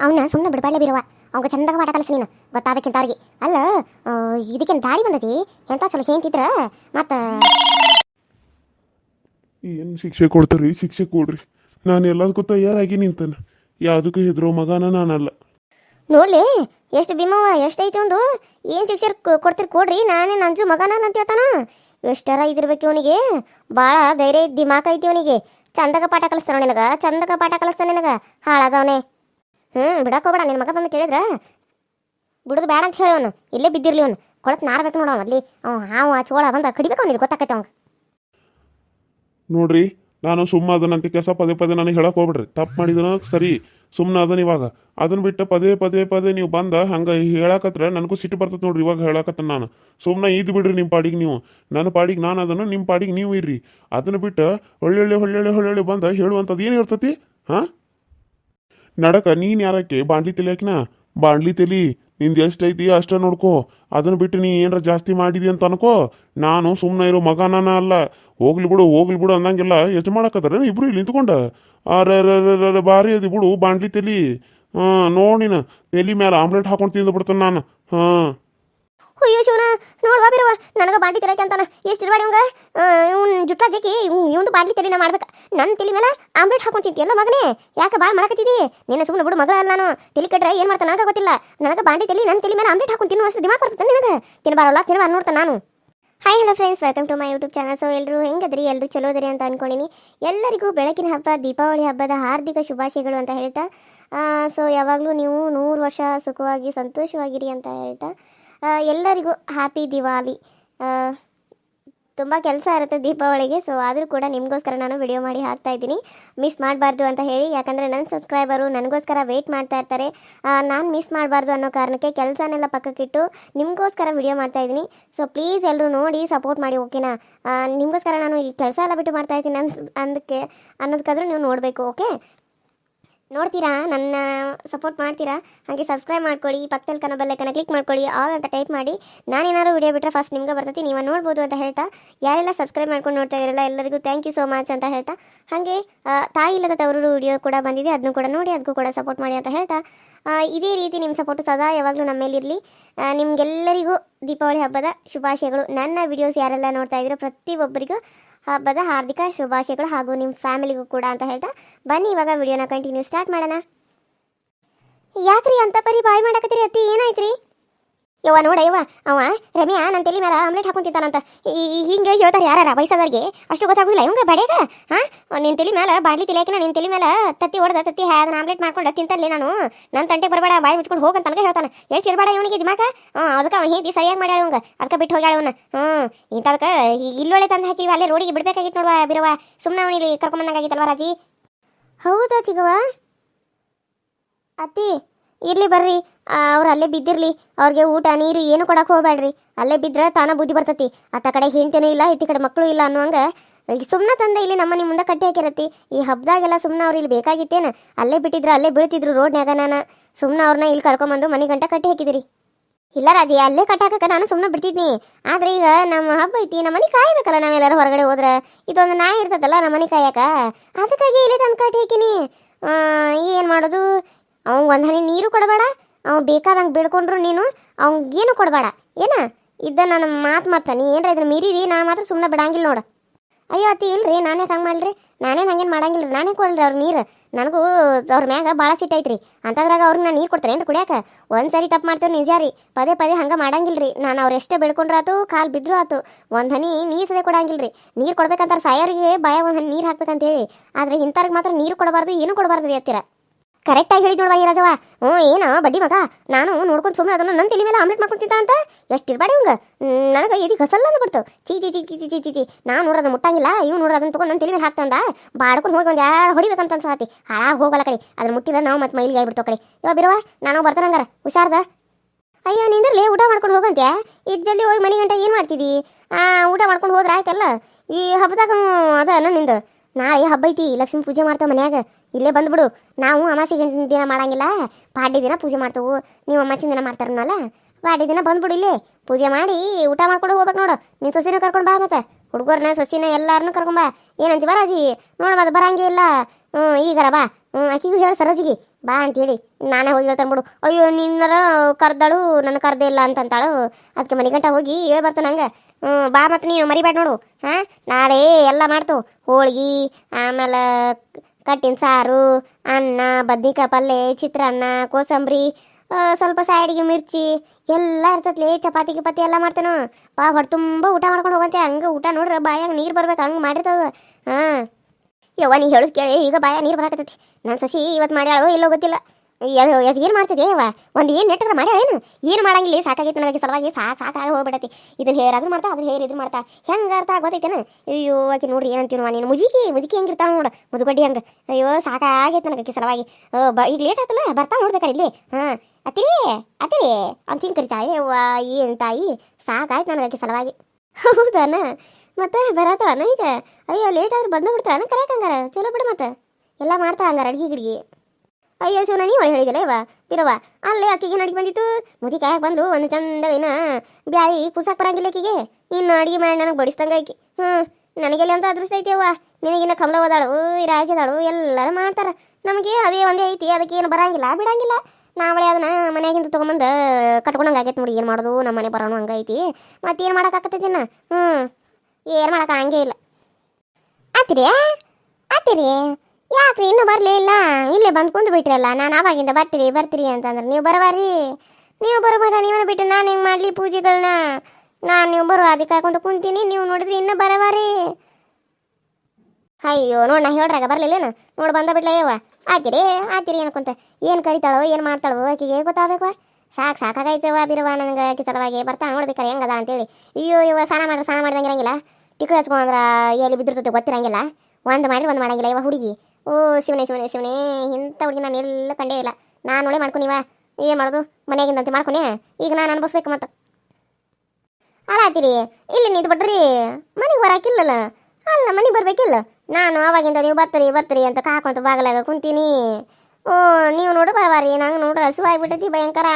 ಅವನ್ನ ಸುಮ್ಮನೆ ಬಿಡಬಾರ್ಲೆ ಬೀರವ ಅವಂಗ ಚಂದಾಗ ಪಾಠ ಕಲಿಸಿ ನೀನು. ಗೊತ್ತಾಗಬೇಕಿಂತ ಅವ್ರಿಗೆ ಅಲ್ಲ ಇದಕ್ಕೇನು ದಾಡಿ ಬಂದತಿ? ಎಂತ ಚಲೋ ಹೇಂತಿದ್ರ ಮತ್ತ ಏನು ಶಿಕ್ಷೆ ಕೊಡ್ತಾರ್ರಿ ಶಿಕ್ಷೆ ಕೊಡ್ರಿ. ನಾನು ಎಲ್ಲದಕ್ಕೂ ತಯಾರಾಗಿ ನಿಂತಾನೆ. ಯಾವುದಕ್ಕೂ ಹೆದರೋ ಮಗನ ನಾನಲ್ಲ. ನೋಡ್ಲಿ ಎಷ್ಟು ಭೀಮವ್ವ ಎಷ್ಟೈತಿ ಒಂದು? ಏನು ಶಿಕ್ಷೆ ಕೊಡ್ತೀರಿ ಕೊಡ್ರಿ. ನಾನೇ ನಂಜು ಮಗನಲ್ಲ ಅಂತ ಹೇಳ್ತಾನ. ಎಷ್ಟರ ಇದಿರ್ಬೇಕು ಇವನಿಗೆ? ಭಾಳ ಧೈರ್ಯ ದಿಮಾಕ ಐತಿ ಇವನಿಗೆ. ಚಂದಗ ಪಾಠ ಕಲಿಸ್ತಾನ ನಿನಗ? ಚಂದಗ ಪಾಠ ಕಲಿಸ್ತಾನ ನಿನಗ? ಹಾಳಾದವನೇ. ಹ್ಞೂ ಬಿಡಕ್ಕೋಬೇಡ ನಿನ್ನ ಮಗ ಬಂದು ಕೇಳಿದ್ರ ಬಿಡುದು ಬೇಡ ಅಂತ ಹೇಳಿವನು ಇಲ್ಲೇ ಬಿದ್ದಿರ್ಲಿ ಅವನು. ಕೊಳತ್ ನಾರ್ಬೇಕು ನೋಡು ಅಲ್ಲಿ ಅವ ಹಾವು, ಆ ಚೋಳ ಬಂದ ಕಡಿಬೇಕು ಅವ್ನಿಗೆ ಗೊತ್ತಾಕೈತೆ ಅವ್ನು ನೋಡ್ರಿ, ನಾನು ಸುಮ್ಮ ಅದನ್ನಂತ ಕೆಲಸ ಪದೇ ಪದೇ ನನಗೆ ಹೇಳಕ್ ಹೋಗ್ಬಿಡ್ರಿ. ತಪ್ಪು ಮಾಡಿದನ ಸರಿ ಸುಮ್ಮನೆ ಅದನ್ನ ಇವಾಗ. ಅದನ್ನ ಬಿಟ್ಟು ಪದೇ ಪದೇ ಪದೇ ನೀವು ಬಂದ ಹಂಗೆ ಹೇಳಕತ್ರ ನನಗೂ ಸಿಟ್ಟು ಬರ್ತದೆ ನೋಡ್ರಿ, ಇವಾಗ ಹೇಳಕತ್ತ ನಾನು. ಸುಮ್ಮನೆ ಇದ್ ಬಿಡ್ರಿ ನಿಮ್ಮ ಪಾಡಿಗೆ ನೀವು. ನನ್ನ ಪಾಡಿಗೆ ನಾನು ಅದನ್ನು ನಿಮ್ಮ ಪಾಡಿಗೆ ನೀವು ಇರ್ರಿ. ಅದನ್ನ ಬಿಟ್ಟು ಒಳ್ಳೊಳ್ಳೆ ಒಳ್ಳೊಳ್ಳೆ ಒಳ್ಳೊಳ್ಳೆ ಬಂದ ಹೇಳುವಂಥದ್ದು ಏನು ಇರ್ತತಿ? ಹಾಂ? ನಡಕ, ನೀನು ಯಾರಕ್ಕೆ? ಬಾಂಡ್ಲಿ ತಲಿಯಾಕಿನ ಬಾಂಡ್ಲಿ ತಲಿ, ನಿಂದು ಎಷ್ಟೈತಿ ಅಷ್ಟ ನೋಡ್ಕೋ. ಅದನ್ನ ಬಿಟ್ಟು ನೀ ಏನಾರ ಜಾಸ್ತಿ ಮಾಡಿದಿ ಅಂತ ಅನ್ಕೋ. ನಾನು ಸುಮ್ಮನೆ ಇರೋ ಮಗನಾನ ಅಲ್ಲ. ಹೋಗ್ಲಿ ಬಿಡು ಹೋಗ್ಲಿ ಬಿಡು ಅಂದಂಗೆಲ್ಲ ಎಷ್ಟು ಮಾಡಕತ್ತಾರ? ಇಬ್ರು ಇಲ್ಲಿ ನಿಂತ್ಕೊಂಡ? ಅರ ಬಾರಿ ಅದಿ ಬಿಡು ಬಾಂಡ್ಲಿ ತಲಿ. ಹಾಂ ನೋಡಿನ ತಲಿ ಮೇಲೆ ಆಮ್ಲೆಟ್ ಹಾಕೊಂಡು ತಿಂದು ಬಿಡ್ತಾನೆ ನಾನು. ಹಾಂ. ಅಯ್ಯೋ ಶಿವನ ನೋಡುವ ಬಿರುವ ನನಗ ಬಾಂಡಿ ತಿರಕ್ಕೆ ಅಂತಾನ. ಎಷ್ಟು ಇರಬೇಡಿ ಅವಂಗ ಇವ್ನ ಜುಟ್ಟ ಜಕ್ಕಿ ಇವಂದು ಬಾಂಡ್ಲಿ ನಾ ಮಾಡ್ಬೇಕು. ನನ್ನ ತಲೆ ಮೇಲೆ ಆಮ್ಲೆಟ್ ಹಾಕೊಂತಿದ್ದೆ. ಎಲ್ಲ ಮಗನೇ, ಯಾಕೆ ಭಾಳ ಮಾಡಕತ್ತಿದ್ದಿ ನಿನ್ನ ಸುಮ್ಮನೆ ಬಿಡು ಮಗಳ ಅಲ್ಲ ನಾನು. ತಲೆ ಕಟ್ರೆ ಏನು ಮಾಡ್ತಾನೆ ನನಗೆ ಗೊತ್ತಿಲ್ಲ. ನನಗೆ ಬಾಂಡಿ ತಲೆ ನನ್ನ ತಲೆ ಮೇಲೆ ಆಮ್ಲೆಟ್ ಹಾಕೊಂಡು ತಿನ್ನುವ ಅಷ್ಟು ದಿಮಾಗ ಬರ್ತದೆ ನಿನಗೆ. ತಿನ್ನಬಾರಲ್ಲ ತಿನ್ನಬಾರ ನೋಡ್ತಾನೆ ನಾನು. Hi hello friends welcome to my YouTube channel so ಎಲ್ಲರೂ ಹೆಂಗದ್ರಿ? ಎಲ್ಲರೂ ಚಲೋ ಅದ್ರಿ ಅಂತ ಅನ್ಕೊಂಡಿನಿ. ಎಲ್ಲರಿಗೂ ಬೆಳಕಿನ ಹಬ್ಬ, ದೀಪಾವಳಿ ಹಬ್ಬದ ಹಾರ್ದಿಕ ಶುಭಾಶಯಗಳು ಅಂತ ಹೇಳ್ತಾ ಸೊ ಯಾವಾಗಲೂ ನೀವು ನೂರು ವರ್ಷ ಸುಖವಾಗಿ, ಸಂತೋಷವಾಗಿರಿ ಅಂತ ಹೇಳ್ತಾ ಎಲ್ಲರಿಗೂ ಹ್ಯಾಪಿ ದಿವಾಲಿ. ತುಂಬ ಕೆಲಸ ಇರುತ್ತೆ ದೀಪಾವಳಿಗೆ ಸೊ ಆದರೂ ಕೂಡ ನಿಮಗೋಸ್ಕರ ನಾನು ವಿಡಿಯೋ ಮಾಡಿ ಹಾಕ್ತಾ ಇದ್ದೀನಿ. ಮಿಸ್ ಮಾಡಬಾರ್ದು ಅಂತ ಹೇಳಿ, ಯಾಕಂದರೆ ನನ್ನ ಸಬ್ಸ್ಕ್ರೈಬರು ನನಗೋಸ್ಕರ ವೆಯ್ಟ್ ಮಾಡ್ತಾ ಇರ್ತಾರೆ. ನಾನು ಮಿಸ್ ಮಾಡಬಾರ್ದು ಅನ್ನೋ ಕಾರಣಕ್ಕೆ ಕೆಲಸನೆಲ್ಲ ಪಕ್ಕಕ್ಕಿಟ್ಟು ನಿಮಗೋಸ್ಕರ ವಿಡಿಯೋ ಮಾಡ್ತಾ ಇದ್ದೀನಿ. ಸೊ ಪ್ಲೀಸ್ ಎಲ್ಲರೂ ನೋಡಿ ಸಪೋರ್ಟ್ ಮಾಡಿ ಓಕೆನಾ ನಿಮಗೋಸ್ಕರ ನಾನು ಈ ಕೆಲಸ ಎಲ್ಲ ಬಿಟ್ಟು ಮಾಡ್ತಾ ಇದ್ದೀನಿ ಅಂದ್ ಅಂದಕ್ಕೆ ಅನ್ನೋದಕ್ಕಾದ್ರೂ ನೀವು ನೋಡಬೇಕು ಓಕೆ ನೋಡ್ತೀರಾ? ನನ್ನ ಸಪೋರ್ಟ್ ಮಾಡ್ತೀರಾ? ಹಾಗೆ ಸಬ್ಸ್ಕ್ರೈಬ್ ಮಾಡ್ಕೊಳ್ಳಿ ಪಕ್ಕದಲ್ಲಿ ಕನ್ನೋ ಬೆಲ್ಲೈಕನ ಕ್ಲಿಕ್ ಮಾಡ್ಕೊಳ್ಳಿ ಆಲ್ ಅಂತ ಟೈಪ್ ಮಾಡಿ. ನಾನೇನಾದ್ರು ವಿಡಿಯೋ ಬಿಟ್ಟರೆ ಫಸ್ಟ್ ನಿಮ್ಗೆ ಬರ್ತೈತಿ, ನೀವು ನೋಡ್ಬೋದು ಅಂತ ಹೇಳ್ತಾ, ಯಾರೆಲ್ಲ ಸಬ್ಸ್ಕ್ರೈಬ್ ಮಾಡ್ಕೊಂಡು ನೋಡ್ತಾ ಇರಲ್ಲ ಎಲ್ಲರಿಗೂ ಥ್ಯಾಂಕ್ ಯು ಸೋ ಮಚ್ ಅಂತ ಹೇಳ್ತಾ, ಹಾಗೆ ತಾಯಿ ಇಲ್ಲದ ತವರು ವಿಡಿಯೋ ಕೂಡ ಬಂದಿದೆ ಅದನ್ನು ಕೂಡ ನೋಡಿ ಅದಕ್ಕೂ ಕೂಡ ಸಪೋರ್ಟ್ ಮಾಡಿ ಅಂತ ಹೇಳ್ತಾ ಇದೇ ರೀತಿ ನಿಮ್ಮ ಸಪೋರ್ಟ್ ಸದಾ ಯಾವಾಗಲೂ ನಮ್ಮ ಮೇಲಿರಲಿ ನಿಮ್ಗೆಲ್ಲರಿಗೂ ದೀಪಾವಳಿ ಹಬ್ಬದ ಶುಭಾಶಯಗಳು. ನನ್ನ ವಿಡಿಯೋಸ್ ಯಾರೆಲ್ಲ ನೋಡ್ತಾ ಇದ್ದೀರೋ ಪ್ರತಿಯೊಬ್ಬರಿಗೂ ಹಬ್ಬದ ಹಾರ್ದಿಕ ಶುಭಾಶಯಗಳು ಹಾಗೂ ನಿಮ್ಮ ಫ್ಯಾಮಿಲಿಗೂ ಕೂಡ ಅಂತ ಹೇಳ್ತಾ ಬನ್ನಿ, ಇವಾಗ ವಿಡಿಯೋನ ಕಂಟಿನ್ಯೂ ಸ್ಟಾರ್ಟ್ ಮಾಡೋಣ. ಯಾಕ್ರಿ ಅಂತ ಪರಿ ಬಾಯ್ ಮಾಡಕತ್ತೀರಿ ಅತ್ತಿ? ಏನಾಯ್ತ್ರಿ? ಯವ್ವ ನೋಡ ಯವ್ವ, ಅವ ರಮ್ಯಾ ನನ್ನ ತಲೆ ಮೇಲೆ ಆಮ್ಲೆಟ್ ಹಾಕೊಂತಿದ್ದಾನಂತ. ಹಿಂಗೆ ಹೇಳ್ತಾರೆ ಯಾರ ವಯಸ್ಸಾದವ್ರಿಗೆ? ಅಷ್ಟು ಗೊತ್ತಾಗುದಿಲ್ಲ ಇವಂಗ ಬಡೇಗ ಹಾ? ನಿನ್ನ ತಲೆ ಮೇಲೆ ಬಾಡ್ಲಿ ತಲೆಯಾಕಿನ ನಿನ್ನ ತಲೆ ಮೇಲೆ ತತ್ತಿ ಹೊಡೆದ ತತ್ತಿ ಅದನ್ನ ಆಮ್ಲೆಟ್ ಮಾಡ್ಕೊಂಡು ತಿಂತಲ್ಲಿ ನಾನು. ನನ್ನ ತಂಟೆ ಬರಬೇಡ, ಬಾಯಿ ಮುಚ್ಕೊಂಡು ಹೋಗಂತ ನನಗೆ ಹೇಳ್ತಾನೆ. ಎಷ್ಟು ಇರಬೇಡ ಇವನಿಗೆ ದಿಮಾಕ? ಹಾಂ ಅದಕ್ಕೆ ಅವ್ನು ಹೇಂತಿ ಸರಿಯಾಗಿ ಮಾಡ್ಯಾಳ ಇವಂಗ. ಅದಕ್ಕೆ ಬಿಟ್ಟು ಹೋಗ್ಯಾಳ ಇವನ್ನ ಹ್ಞೂ ಇಂಥದಕ್ಕೆ ಇಲ್ಲೊಳ್ಳೆ ತಂದು ಹಾಕಿವಿ ಅಲ್ಲೇ ರೋಡಿಗೆ ಬಿಡಬೇಕಾಗಿತ್ತು ನೋಡುವ ಬಿರವ ಸುಮ್ಮನೆ ಅವನಿಗೆ ಕರ್ಕೊಂಬಂದಂಗಾಗಿತ್ತಲ್ವ ರಾಜಿ? ಹೌದಾ ಚಿಗವ ಅತ್ತಿ ಇರ್ಲಿ ಬರ್ರಿ. ಅವ್ರು ಅಲ್ಲೇ ಬಿದ್ದಿರಲಿ. ಅವ್ರಿಗೆ ಊಟ, ನೀರು ಏನು ಕೊಡಕ್ಕೆ ಹೋಗ್ಬೇಡ್ರಿ. ಅಲ್ಲೇ ಬಿದ್ದರೆ ತಾನ ಬುದ್ಧಿ ಬರ್ತತಿ. ಆತ ಕಡೆ ಹೆಂಡ್ತಿನೂ ಇಲ್ಲ ಇತ್ತ ಕಡೆ ಮಕ್ಕಳು ಇಲ್ಲ ಅನ್ನುವಂಗೆ ಸುಮ್ಮನೆ ತಂದೆ ಇಲ್ಲಿ ನಮ್ಮ ನಿಮ್ಮ ಮುಂದೆ ಕಟ್ಟಿ ಹಾಕಿರತ್ತಿ. ಈ ಹಬ್ಬದಾಗೆಲ್ಲ ಸುಮ್ಮನೆ ಅವ್ರು ಇಲ್ಲಿ ಬೇಕಾಗಿತ್ತೇನ? ಅಲ್ಲೇ ಬಿಟ್ಟಿದ್ರು, ಅಲ್ಲೇ ಬೀಳ್ತಿದ್ರು ರೋಡ್ನ್ಯಾಗ ನಾನು. ಸುಮ್ಮನೆ ಅವ್ರನ್ನ ಇಲ್ಲಿ ಕರ್ಕೊಂಬಂದು ಮನೆ ಗಂಟ ಕಟ್ಟಿ ಹಾಕಿದಿರಿ. ಇಲ್ಲ ರಾಜಿ, ಅಲ್ಲೇ ಕಟ್ಟಾಕಕ್ಕೆ ನಾನು ಸುಮ್ಮನೆ ಬಿಡ್ತಿದ್ನಿ. ಆದ್ರೆ ಈಗ ನಮ್ಮ ಹಬ್ಬ ಐತಿ, ನಮ್ಮ ಮನೆ ಕಾಯ್ಬೇಕಲ್ಲ ನಾವೆಲ್ಲರೂ ಹೊರಗಡೆ ಹೋದ್ರೆ. ಇದೊಂದು ನಾಯಿ ಇರ್ತದಲ್ಲ ನಮ್ಮ ಮನೆ ಕಾಯಕ ಅದಕ್ಕಾಗಿ ಇಲ್ಲೇ ತಂದು ಕಟ್ಟಿ ಹಾಕಿನಿ. ಏನು ಮಾಡೋದು? ಅವ್ಗೆ ಒಂದು ಹನಿ ನೀರು ಕೊಡಬೇಡ ಅವ್ ಬೇಕಾದಂಗೆ ಬಿಡ್ಕೊಂಡ್ರು ನೀನು ಅವಂಗೇನು ಕೊಡಬೇಡ, ಏನ? ಇದ್ದ ನನ್ನ ಮಾತು ಮತ್ತ, ನೀ ಏನ್ರ ಇದ್ರ ಮೀರಿದಿ ನಾ ಮಾತ್ರ ಸುಮ್ಮನೆ ಬಿಡಂಗಿಲ್ಲ ನೋಡು. ಅಯ್ಯೋ, ಅತ್ತಿ ಇಲ್ರಿ, ನಾನೇ ಹಂಗೆ ಮಾಡ್ರಿ ನಾನೇನು ಹಂಗೇನು ಮಾಡಂಗಿಲ್ಲ ನಾನೇ ಕೊಡ್ರಿ ಅವ್ರ ನೀರು? ನನಗೂ ಅವ್ರ ಮ್ಯಾಗ ಭಾಳ ಸಿಟ್ಟೈತ್ರಿ ಅಂತದ್ರಾಗ ಅವ್ರಿಗೆ ನಾನು ನೀರು ಕೊಡ್ತೇನೆ ಏನು ಕುಡಿಯಾಕ? ಒಂದು ಸರಿ ತಪ್ಪು ಮಾಡ್ತೇವೆ ನಿಜ ರೀ, ಪದೇ ಪದೇ ಹಂಗೆ ರೀ ನಾನು ಅವ್ರು ಎಷ್ಟೇ ಬೆಳ್ಕೊಂಡ್ರಾತು, ಕಾಲು ಬಿದ್ರು ಆತು, ಒಂದು ಹನಿ ನೀರು ಸದೇ ರೀ ನೀರು ಕೊಡ್ಬೇಕಂತಾರೆ ಸಾಯೋರಿಗೆ ಬಾಯ ಒಂದು ಹನಿ ನೀರು ಹಾಕ್ಬೇಕಂತೇಳಿ, ಆದರೆ ಇಂಥವ್ರಿಗೆ ಮಾತ್ರ ನೀರು ಕೊಡಬಾರ್ದು, ಏನು ಕೊಡಬಾರ್ದು ರೀ ಅತ್ತಿರ? ಕರೆಕ್ಟಾಗಿ ಹೇಳಿದ್ ನೋಡ್ವಾ ರಾಜವ ಹ್ಞೂ, ಏನ ಬಡ್ಡಿ ಮಗ. ನಾನು ನೋಡ್ಕೊಂಡು ಸುಮ್ಮನೆ ಅದನ್ನು ನನ್ನ ತಲೆ ಮೇಲೆ ಆಮ್ಲೆಟ್ ಮಾಡ್ಕೊಂತಿದ್ದ ಅಂತ ಎಷ್ಟು ಇರ್ಬೇಡಿ ಹಂಗೆ ನನಗೆ ಎದಿ ಹಸಲ್ಲ ಅಂದ್ಬಿಡ್ತು ಚಿ ಚಿ ಚಿ ಚಿ ಚಿ ಚಿ ಚಿ ನಾನು ನೋಡೋದು ಮುಟ್ಟಂಗಿಲ್ಲ. ಇವ್ ನೋಡ್ರ ಅದನ್ನ ತೊಗೊಂಡು ನನ್ನ ತಲೆ ಮೇಲೆ ಹಾಕ್ತಂದ. ಬಾಡ್ಕೊಂಡು ಹೋಗಿ ಒಂದು ಯಾರು ಹೊಡಿಬೇಕಂತ ಸಾತಿ ಹಾಳಾಗಿ ಹೋಗಲ್ಲ ಕಡೆ. ಅದನ್ನ ಮುಟ್ಟಿಲ್ಲ ನಾವು ಮತ್ತೆ ಮೈಲಿಗೆ ಆಗ್ಬಿಡ್ತು ಕಡೆ. ಇವ ಬಿರುವ ನಾನು ಬರ್ತಾನೆ ಹಂಗಾರ. ಹುಷಾರ್ದ? ಅಯ್ಯೋ, ನಿಂದ್ರಲಿ ಊಟ ಮಾಡ್ಕೊಂಡು ಹೋಗಂತೆ ಇದು ಜಲ್ದಿ ಹೋಗಿ ಮನೆ ಗಂಟೆ ಏನು ಮಾಡ್ತಿದ್ದಿ ಊಟ ಮಾಡ್ಕೊಂಡು ಹೋದ್ರೆ ಆಯ್ತಲ್ಲ? ಈ ಹಬ್ಬದಾಗ ಅದ ನಿಂದು. ನಾಳೆ ಹಬ್ಬ ಐತಿ, ಲಕ್ಷ್ಮೀ ಪೂಜೆ ಮಾಡ್ತಾವ ಮನ್ಯಾಗ. ಇಲ್ಲೇ ಬಂದ್ಬಿಡು. ನಾವು ಅಮಾಸೆ ದಿನ ಮಾಡಂಗಿಲ್ಲ. ಪಾಡ್ಯ ದಿನ ಪೂಜೆ ಮಾಡ್ತೇವು. ನೀವು ಅಮಾಸಿ ದಿನ ಮಾಡ್ತಾರನ್ನಲ್ಲ? ಪಾಡ್ಯ ದಿನ ಬಂದ್ಬಿಡು ಇಲ್ಲೇ. ಪೂಜೆ ಮಾಡಿ ಊಟ ಮಾಡ್ಕೊಂಡು ಹೋಗ್ಬೇಕು ನೋಡು. ನಿನ್ನ ಸೊಸಿನೂ ಕರ್ಕೊಂಡು ಬಾ ಮತ್ತೆ. ಹುಡುಗರ್ನ, ಸೊಸಿನ ಎಲ್ಲಾರನ್ನೂ ಕರ್ಕೊಂಡ್ ಬಾ. ಏನಂತೀವ ರಾಜಿ? ನೋಡು ಮತ್ತೆ ಬರಂಗೇ ಇಲ್ಲ. ಹ್ಞೂ ಈಗರ ಬಾ. ಹ್ಞೂ ಆಕಿಗೂ ಹೇಳು ಸರೋಜಿಗೆ. ಬಾ ಅಂತೇಳಿ ನಾನೇ ಹೋಗಿ ಹೇಳ್ತಾನೆ ಬಿಡು. ಅಯ್ಯೋ, ನಿನ್ನರ ಕರ್ದಾಳು, ನನ್ನ ಕರ್ದೇ ಇಲ್ಲ ಅಂತಂತಾಳು. ಅದಕ್ಕೆ ಮನೆ ಗಂಟ ಹೋಗಿ ಹೇಳಿ ಬರ್ತಾನೆ ಹಂಗೆ. ಹ್ಞೂ ಬಾ ಮತ್ತೆ ನೀನು ಮರಿಬೇಡ ನೋಡು. ಹಾಂ? ನಾಳೆ ಎಲ್ಲ ಮಾಡ್ತು ಹೋಳ್ಗಿ, ಆಮೇಲೆ ಕಟ್ಟಿನ ಸಾರು, ಅನ್ನ, ಬದ್ನಿಕಾಯಿ ಪಲ್ಲೆ, ಚಿತ್ರಾನ್ನ, ಕೋಸಂಬರಿ ಸ್ವಲ್ಪ ಸೈಡಿಗೆ ಮಿರ್ಚಿ, ಎಲ್ಲ ಇರ್ತತ್ಲಿ, ಚಪಾತಿ, ಗಿಪಾತಿ ಎಲ್ಲ ಮಾಡ್ತೇನೋ. ಬಾ ಹೊಟ್ಟೆ ತುಂಬ ಊಟ ಮಾಡ್ಕೊಂಡು ಹೋಗಂತೆ. ಹಂಗೆ ಊಟ ನೋಡ್ರೆ ಬಾಯಾಗ ನೀರು ಬರ್ಬೇಕು, ಹಂಗೆ ಮಾಡಿರ್ತಾವ ಹಾಂ. ಯವ್ವ, ನೀ ಹೇಳೋದು ಕೇಳಿ, ಈಗ ಬಾಯ ನೀರು ಬರಕತ್ತೈತಿ. ನನ್ನ ಸಸಿ ಇವತ್ತು ಮಾಡ್ಯಾಳೋ ಇಲ್ಲೋ ಗೊತ್ತಿಲ್ಲ. ಅದು ಏನು ಮಾಡ್ತಿದ್ದೆ ಅವ ಒಂದು ಏನು ನೆಟ್ಟರ ಮಾಡ್ಯಾಳ ಏನು? ಏನು ಮಾಡಂಗಿಲ್ಲ ಸಾಕಾಗೈತೆ ನನಗೆ ಸಲುವಾಗಿ ಸಾಕು ಸಾಕಾಗಿ ಹೋಗ್ಬಿಡತಿ. ಇದನ್ನ ಹೇರಾದ್ರೂ ಮಾಡ್ತಾ, ಅದ್ರ ಹೇರಿ ಇದ್ರ ಮಾಡ್ತಾ. ಹೆಂಗೆ ಅರ್ಥ ಆಗೋತೈತೇನು ಅಯ್ಯೋ, ಆಕೆ ನೋಡ್ರಿ ಏನಂತೀವ ನೀನು ಮುಜಿಕಿ ಮುದುಕಿ ಹೆಂಗಿರ್ತಾವ ನೋಡು, ಮುದುಗಡ್ಡಿ ಹಂಗೆ. ಅಯ್ಯೋ, ಸಾಕಾಗೈತೆ ನನಗೆ ಸಲುವಾಗಿ. ಬ, ಈಗ ಲೇಟ್ ಆತಲ್ಲ ಬರ್ತಾ ನೋಡ್ಬೇಕಾರೆ ಇಲ್ಲಿ. ಹಾಂ ಅತ್ತಿರಿ ಅತ್ತಿರಿ ಅಂತ ಹಿಂಗೆ ಕರಿತಾಳೆ. ಅವ್ವ ಏನು ತಾಯಿ, ಸಾಕಾಯ್ತು ನನಗೆ ಸಲುವಾಗಿ. ಹೌದಾನ ಮತ್ತೆ ಬರತ್ತವನ ಈಗ? ಅಯ್ಯೋ ಲೇಟ್ ಆದ್ರೆ ಬಂದು ಬಿಡ್ತಾನ ಕರೆಯಕ್ಕೆ ಚಲೋ ಬಿಡು ಮತ್ತೆ. ಎಲ್ಲ ಮಾಡ್ತಾ ಹಂಗಾರ, ಅಡ್ಗಿ ಗಿಡ್ಗಿ. ಅಯ್ಯೋ ಶಿವನ ನೀ ಒಳ್ಳೆ ಹೇಳಿದಲ್ಲ ಇವ ಬಿರವ ಅಲ್ಲೇ ಅಕ್ಕಿಗೆ ನಡಿಗೆ ಬಂದಿತ್ತು. ಮುದಿ ಕಾಯಕ್ ಬಂದು ಒಂದು ಚಂದವಿನ ಬ್ಯಾಳಿ ಕುಸಾಕ್ ಬರಂಗಿಲ್ಲ ಆಕಿಗೆ ಇನ್ನು ಅಡಿಗೆ ಮಾಡಿ ನನಗೆ ಬಡಿಸ್ದಂಗ ಆಕಿ. ಹ್ಞೂ ನನಗೆಲ್ಲಿ ಅಂತ ಅದೃಷ್ಟ ಐತಿ ಅವ್ವ ನಿನಗಿನ್ನ ಕಮಲ ಓದಾಳು ಈ ರಾಜದಾಳು ಎಲ್ಲರೂ ಮಾಡ್ತಾರ. ನಮಗೆ ಅದೇ ಒಂದೇ ಐತಿ, ಅದಕ್ಕೆ ಏನು ಬರಂಗಿಲ್ಲ, ಬಿಡಂಗಿಲ್ಲ. ನಾವಳೆ ಅದನ್ನ ಮನೆಯಾಗಿಂದ ತೊಗೊಂಬಂದು ಕಟ್ಕೊಂಡಂಗೆ ಆಗೈತೆ ನೋಡಿ, ಏನು ಮಾಡೋದು, ನಮ್ಮ ಮನೆ ಬರೋಣ ಹಂಗೈತಿ ಮತ್ತೇನು ಮಾಡೋಕ್ಕಾಗತ್ತೈತಿ ನಾ ಹ್ಞೂ ಏನು ಮಾಡೋಕೆ ಹಂಗೆ ಇಲ್ಲ. ಆತಿರಿ ಆತಿರಿ ಯಾಕ್ರಿ, ಇನ್ನೂ ಬರಲಿಲ್ಲ ಇಲ್ಲೇ? ಬಂದು ಕುಂದು ಬಿಟ್ರಲ್ಲ, ನಾನು ಆವಾಗಿಂದ ಬರ್ತೀರಿ ಬರ್ತೀರಿ ಅಂತಂದ್ರೆ. ನೀವು ಬರವಾರಿ? ನೀವು ಬರಬೇಡ, ನೀವನ್ನ ಬಿಟ್ಟು ನಾನು ಹೆಂಗೆ ಮಾಡಲಿ ಪೂಜೆಗಳನ್ನ ನಾನು ನೀವು ಬರೋ ಅದಕ್ಕೆ ಹಾಕೊಂಡು ಕುಂತೀನಿ, ನೀವು ನೋಡಿದ್ರೆ ಇನ್ನೂ ಬರವಾರಿ. ಅಯ್ಯೋ, ನೋಡ್ ನಾ ಹೇಳ್ರಾಗ ಬರಲಿಲ್ಲೇನು ನೋಡು ಬಂದ ಬಿಡ್ಲ ಯವ್ವ. ಆತಿರಿ ಆತಿರಿ ಅನ್ಕೊಂತ ಏನು ಕರಿತಾಳೋ, ಏನು ಮಾಡ್ತಾಳೋ, ಆಕಿಗೆ ಗೊತ್ತಾಗಬೇಕು ಸಾಕು ಸಾಕಾಗೈತವ ಬಿರವ ನನಗೆ, ಆಕೆ ಸಲುವಾಗಿ ಬರ್ತಾ ನೋಡ್ಬೇಕಾರೆ ಹೆಂಗದ ಅಂತೇಳಿ. ಅಯ್ಯೋ ಇವ ಸ್ನಾನ ಮಾಡ್ರೆ ಸ್ನಾನ ಮಾಡ್ದಂಗೆ ಇರಂಗಿಲ್ಲ ಟಿಕ್ಳು ಹಚ್ಕೊಂಡ್ರೆ ಎಲ್ಲಿ ಬಿದ್ದಿರ್ತದೆ ಗೊತ್ತಿರಂಗಿಲ್ಲ? ಒಂದು ಮಾಡಿ ಒಂದು ಮಾಡಂಗಿಲ್ಲ ಇವ ಹುಡುಗಿ. ಓ, ಶಿವನೇ ಶಿವನೇ ಶಿವನೇ, ಇಂಥ ಹುಡುಗಿ ನಾನು ಎಲ್ಲ ಕಂಡೇ ಇಲ್ಲ. ನಾನು ಒಳ್ಳೆ ಮಾಡ್ಕೊನಿವ ಏನು ಮಾಡೋದು? ಮನೆಯಾಗಿಂದಂತೆ ಮಾಡ್ಕೊನೆ? ಈಗ ನಾನು ಅನ್ಭವಿಸ್ಬೇಕು ಮತ್ತೆ. ಅಲ್ಲ ಆತಿರಿ, ಇಲ್ಲಿ ನಿಂತು ಬಿಡ್ರಿ ಮನೆಗೆ ಬರಾಕಿಲ್ಲಲ್ಲ ಅಲ್ಲ, ಮನೆಗೆ ಬರಬೇಕಿಲ್ಲ? ನಾನು ಅವಾಗಿಂದ ನೀವು ಬರ್ತೀರಿ ಬರ್ತೀರಿ ಅಂತ ಕಾಕೊಂತ ಬಾಗಲಾಗ ಕುಂತೀನಿ. ಓ, ನೀವು ನೋಡ್ರಿ ಬರವಾರಿ ನಂಗೆ ನೋಡ್ರಿ ಹಸು ಆಗ್ಬಿಟ್ಟೈತಿ ಭಯಂಕರ.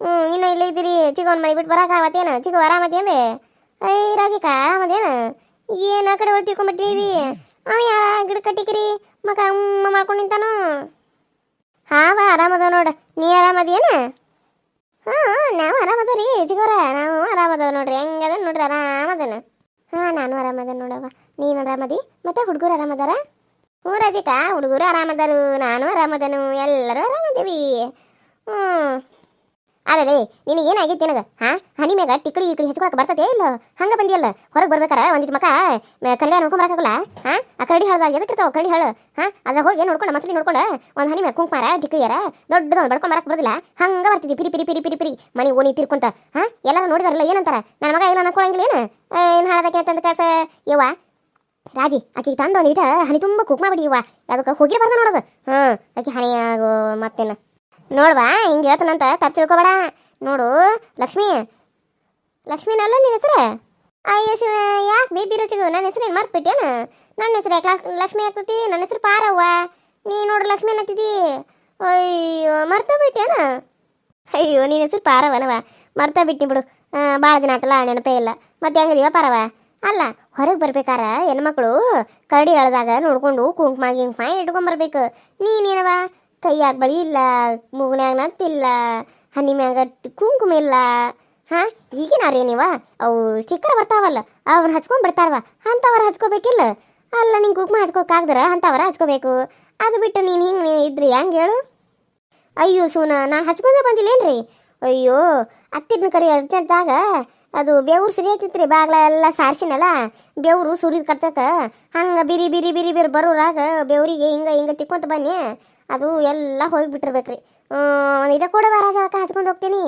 ಹ್ಞೂ ಇನ್ನು ಇಲ್ಲೇ ಇದ್ದೀರಿ ಚಿಗೋನ್ ಮನೆ ಬಿಟ್ಟು ಬರೋಕ್ಕಾಗತ್ತೇನು ಚಿಗೋ ಆರಾಮದೇನೆ ಐ ರಾಜಿಕ ಆರಾಮದೇನು? ಏನು ಆ ಕಡೆ ಒಳಗೆ ತಿಳ್ಕೊಂಬಿಟ್ಟಿರಿ ಅವ ಯಾರ ಗಿಡ ಕಟ್ಟಿಕಿರಿ? ಮಕ ಅಮ್ಮ ಮಾಡ್ಕೊಂಡು ನಿಂತಾನು ಹಾವ ಆರಾಮದ ನೋಡ. ನೀ ಆರಾಮದೇನ ಹಾ, ನಾವು ಆರಾಮದ ರೀ ಚಿಗೋರ ನಾವು ಆರಾಮದವ ನೋಡ್ರಿ. ಹೆಂಗದ ನೋಡ್ರಿ, ಆರಾಮದನ. ಹಾ, ನಾನು ಆರಾಮದ ನೋಡವ ನೀನು ಆರಾಮದಿ? ಮತ್ತೆ ಹುಡುಗರು ಆರಾಮದಾರ? ಹ್ಞೂ, ರಾಜಿಕಾ. ಹುಡುಗರು ಆರಾಮದರು. ನಾನು ಆರಾಮದನು. ಎಲ್ಲರೂ ಆರಾಮದೇವಿ. ಹ್ಞೂ. ಅದೇ ನಿನಗೆ ಏನಾಗೈತಿ ನಿನಗೆ? ಹಾ? ಹನಿ ಮ್ಯಾಗ ಟಿಕ್ಳಿ ಇಕ್ಳಿ ಹಚ್ಕೊಳಕ್ಕೆ ಬರ್ತದೆ ಇಲ್ಲ? ಹಂಗೆ ಬಂದಿಯಲ್ಲ? ಹೊರಗೆ ಬರ್ಬೇಕಾರ ಒಂದಿಟ್ಟು ಮಕ ಕನ್ನಡ ನೋಡ್ಕೊಂಡು ನೋಡ್ಕೊಂಬರಕ್ಕಾಗಲ್ಲ ಹಾ? ಆ ಕರಡಿ ಹಳ್ದಾಗ ಎದಕ್ಕೆ ಇರ್ತಾವ ಕರಡಿ ಹಳ? ಹಾ? ಅದ್ರ ಹೋಗಿ ನೋಡ್ಕೊಂಡು ಮಸಲಿ ನೋಡ್ಕೊಂಡು ಒಂದು ಹನಿ ಮ್ಯಾಗ ಕುಂಕುಮಾರ ಟಿಕ್ಳಿಯರ ದೊಡ್ಡದೊಂದು ಬಡ್ಕೊಂಡು ಬರಕ್ಕೆ ಬರೋದಿಲ್ಲ. ಹಂಗೆ ಬರ್ತಿದ್ದಿ ಪಿರಿ ಪಿರಿ ಪಿರಿ ಪಿರಿ ಪಿರಿ. ಮನೆ ಓನಿ ತಿರ್ಕೊಂತ. ಹಾ? ಎಲ್ಲರೂ ನೋಡಿದಾರಲ್ಲ ಏನಂತಾರ? ನನ್ನ ಮಗ ಇಲ್ಲ ಅನ್ಕೊಳಂಗಿಲ್ಲ ಏನು? ಏನು ಹಾಳದಕ್ಕೆ ಅಂತಂದ ಕಾಸ? ಯವ್ವ. ರಾಜಿ, ಆಕಿಗೆ ತಂದು ಒಂದು ಹನಿ ತುಂಬ ಕುಕ್ ಬಿಡಿ ಇವ್ವ ಅದಕ್ಕೆ ಹೋಗಿರ್ಬಾರ್ದು ನೋಡೋದು. ಹ್ಞೂ ಆಕೆ ಹನಿ ಆಗೋ ಮತ್ತೇನು? ನೋಡ್ವಾ, ಹಿಂಗೆ ಹೇಳ್ತಾನಂತ, ತಪ್ಪು ತಿಳ್ಕೊಬೇಡ. ನೋಡು, ಲಕ್ಷ್ಮಿ. ಲಕ್ಷ್ಮಿನಲ್ಲ ನಿನ್ನ ಹೆಸರು? ಅಯ್ಯೋ ಹೆಸರು ಯಾಕೆ ಬೇಬಿ ರುಚಿಗೂ? ನನ್ನ ಹೆಸರು ಏನು ಮರ್ತ್ಬಿಟ್ಟೇನು? ನನ್ನ ಹೆಸರು ಯಾಕೆ ಲಕ್ಷ್ಮಿ ಆಗ್ತತಿ ನನ್ನ ಹೆಸರು ಪಾರವ್ವ. ನೀ ನೋಡು ಲಕ್ಷ್ಮಿ ಅನ್ನತ್ತಿದ್ದಿ ಅಯ್ಯೋ ಮರ್ತಾ ಬಿಟ್ಟೇನು ಅಯ್ಯೋ ನಿನ್ನ ಹೆಸರು ಪಾರವನವ ಮರ್ತ ಬಿಟ್ಟಿ ಬಿಡು ಭಾಳ ದಿನ ಆತಲ್ಲ, ನೆನಪೇ ಇಲ್ಲ. ಮತ್ತೆ ಹೆಂಗದೀವ ಪಾರವ ಅಲ್ಲ, ಹೊರಗೆ ಬರ್ಬೇಕಾರ ಹೆಣ್ಮಕ್ಳು ಕರಡಿ ಎಳ್ದಾಗ ನೋಡ್ಕೊಂಡು ಕುಂಕುಮ, ಗಿಂಕುಮ ಇಟ್ಕೊಂಬರ್ಬೇಕು ನೀನೇನವ ಕೈಯಾಗ ಬಳಿ ಇಲ್ಲ, ಮೂಗನ್ಯಾಗ ನತ್ತಿಲ್ಲ ಹನಿ ಮ್ಯಾಗ ಕುಂಕುಮ ಇಲ್ಲ. ಹಾಂ ಈಗಿನಾರೇ ನೀವ? ಅವು ಸ್ಟಿಕ್ಕರ್ ಬರ್ತಾವಲ್ಲ, ಅವ್ರು ಹಚ್ಕೊಂಡ್ ಬಿಡ್ತಾರವ? ಅಂಥವ್ರ ಹಚ್ಕೋಬೇಕಿಲ್ಲ? ಅಲ್ಲ, ನಿಂಗೆ ಕುಂಕುಮ ಹಚ್ಕೋಕಾಗ್ದ್ರ ಅಂಥವ್ರ ಹಚ್ಕೋಬೇಕು. ಅದು ಬಿಟ್ಟು ನೀನು ಹಿಂಗೆ ಇದ್ರಿ, ಹೆಂಗೆ ಹೇಳು? ಅಯ್ಯೋ ಸೋನ, ನಾ ಹಚ್ಕೊಂಡ ಬಂದಿಲ್ಲೇನ್ರಿ? ಅಯ್ಯೋ ಅತ್ತಿನ ಕರಿ ಅರ್ಜೆಂಟ್ದಾಗ ಅದು ಬೆವ್ರು ಸುರಿ ಐತಿತ್ರಿ, ಬಾಗ್ಲ ಎಲ್ಲ ಸಾರ್ಸಿನಲ್ಲ, ಬೆವ್ರು ಸುರಿದ್ ಕರ್ತಕ ಹಂಗೆ ಬಿರಿ ಬಿರಿ ಬಿರಿ ಬಿರಿ ಬರೋರಾಗ ಬೆವ್ರಿಗೆ ಹಿಂಗೆ ಹಿಂಗೆ ತಿಕ್ಕೊಂತ ಬನ್ನಿ. ಅದು ಎಲ್ಲ ಹೋಗಿಬಿಟ್ಟಿರ್ಬೇಕ್ರಿ. ರೀ ಇದ ಕೂಡ ಬಾರ ಹಚ್ಕೊಂಡು ಹೋಗ್ತೀನಿ.